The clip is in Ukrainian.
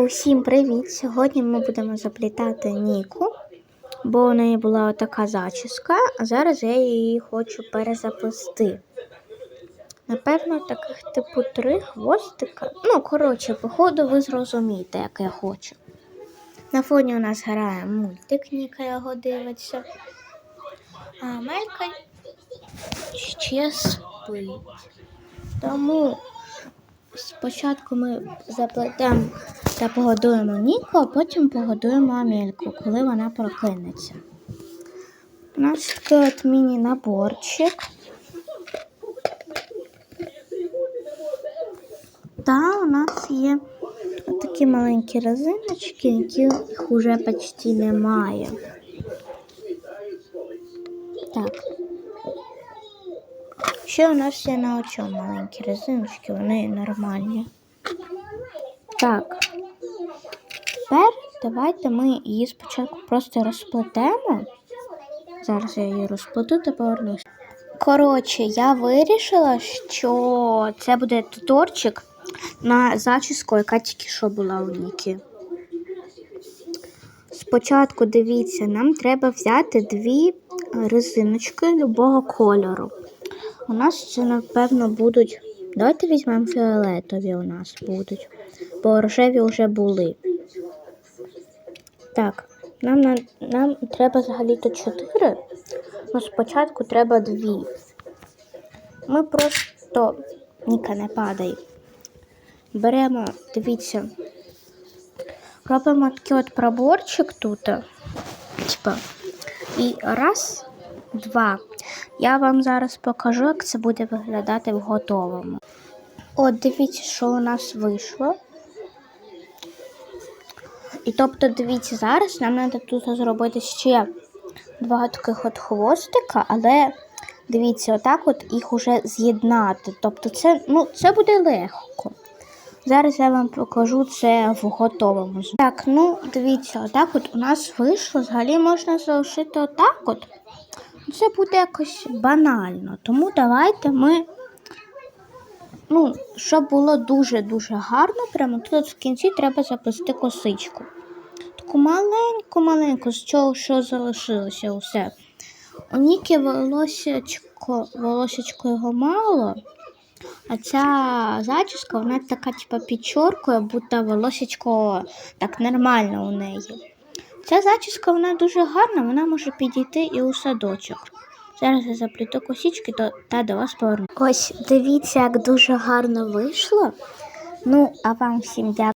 Усім привіт! Сьогодні ми будемо заплітати Ніку, бо у неї була така зачіска, а зараз я її хочу перезаплести. Напевно, таких типу три хвостика. Ну, коротше, походу, ви зрозумієте, як я хочу. На фоні у нас грає мультик, Ніка його дивиться. А Мелька ще спить. Тому Спочатку ми заплетемо та погодуємо Ніку, а потім погодуємо Амельку, коли вона прокинеться. У нас такий от міні-наборчик. Та у нас є такі маленькі резиночки, яких вже почти немає. Так. Ще у нас є на очому маленькі резиночки, вони нормальні. Так. Тепер давайте ми її спочатку просто розплетемо. Зараз я її розплету та повернусь. Коротше, я вирішила, що це буде туторчик на зачіску, яка тільки що була у Ніки. Спочатку дивіться, нам треба взяти дві резиночки любого кольору. У нас це, напевно, будуть. Давайте візьмемо фіолетові у нас будуть, бо рожеві вже були. Так, нам нам, нам треба взагалі-то чотири, але спочатку треба дві. Ми просто, Ніка, не падай. Беремо, дивіться, робимо такий от проборчик тут. Типа, і раз, два. Я вам зараз покажу, як це буде виглядати в готовому. От, дивіться, що у нас вийшло. І тобто, дивіться, зараз нам треба тут зробити ще два таких от хвостика, але дивіться, отак от їх уже з'єднати. Тобто, це, ну, це буде легко. Зараз я вам покажу це в готовому. Так, ну дивіться, отак от у нас вийшло. Взагалі можна залишити отак от. Це буде якось банально. Тому давайте ми, ну, щоб було дуже-дуже гарно, прямо тут в кінці треба заплести косичку. Таку маленьку-маленьку, з цього, що залишилося усе. У Ніки волосечко, волосечко його мало, а ця зачіска, вона така, типу, підчоркує, будто волосечко так нормально у неї. Ця зачіска вона дуже гарна, вона може підійти і у садочок. Зараз я запліту косічки та до вас поверну. Ось дивіться, як дуже гарно вийшло. Ну, а вам всім дякую.